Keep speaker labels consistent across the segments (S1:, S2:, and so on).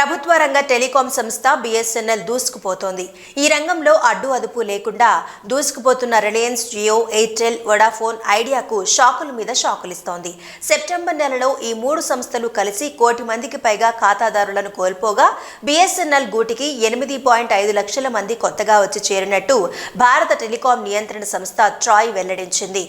S1: ప్రభుత్వ రంగ టెలికాం సంస్థ బిఎస్ఎన్ఎల్ దూసుకుపోతోంది. ఈ రంగంలో అడ్డు అదుపు లేకుండా దూసుకుపోతున్న రిలయన్స్ జియో ఎయిర్టెల్ వొడాఫోన్ ఐడియాకు షాకుల మీద షాకులిస్తోంది. సెప్టెంబర్ నెలలో ఈ మూడు సంస్థలు కలిసి కోటి మందికి పైగా ఖాతాదారులను కోల్పోగా బిఎస్ఎన్ఎల్ గూటికి ఎనిమిది పాయింట్ ఐదు లక్షల మంది కొత్తగా వచ్చి చేరినట్టు భారత టెలికాం నియంత్రణ సంస్థ ట్రాయ్ వెల్లడించింది.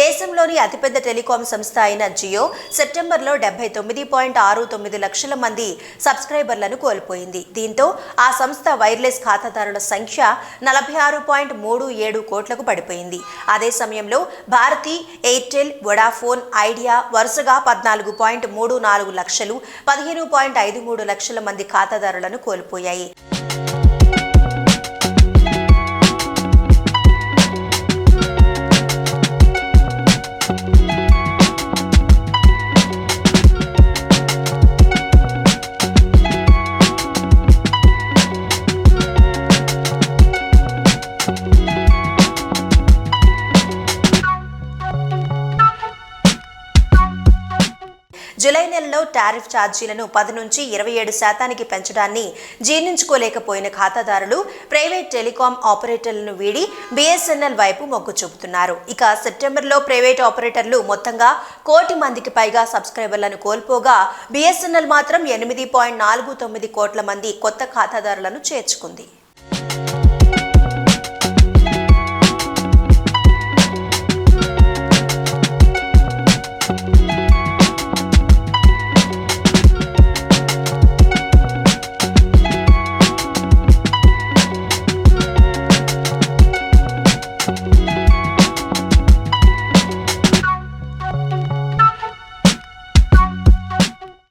S1: దేశంలోని అతిపెద్ద టెలికాం సంస్థ అయిన జియో సెప్టెంబర్లో డెబ్బై తొమ్మిది పాయింట్ ఆరు తొమ్మిది లక్షల మంది సబ్స్క్రైబర్లను కోల్పోయింది. దీంతో ఆ సంస్థ వైర్లెస్ ఖాతాదారుల సంఖ్య నలభై ఆరు పాయింట్ మూడు ఏడు కోట్లకు పడిపోయింది. అదే సమయంలో భారతి ఎయిర్టెల్ వొడాఫోన్ ఐడియా వరుసగా పద్నాలుగు పాయింట్ మూడు నాలుగు లక్షలు పదిహేను పాయింట్ ఐదు మూడు లక్షల మంది ఖాతాదారులను కోల్పోయాయి. జులై నెలలో టారిఫ్ ఛార్జీలను పది నుంచి ఇరవై ఏడు శాతానికి పెంచడాన్ని జీర్ణించుకోలేకపోయిన ఖాతాదారులు ప్రైవేట్ టెలికాం ఆపరేటర్లను వీడి బిఎస్ఎన్ఎల్ వైపు మొగ్గు చూపుతున్నారు. ఇక సెప్టెంబర్లో ప్రైవేట్ ఆపరేటర్లు మొత్తంగా కోటి మందికి పైగా సబ్స్క్రైబర్లను కోల్పోగా బిఎస్ఎన్ఎల్ మాత్రం ఎనిమిది పాయింట్ నాలుగు తొమ్మిది కోట్ల మంది కొత్త ఖాతాదారులను చేర్చుకుంది.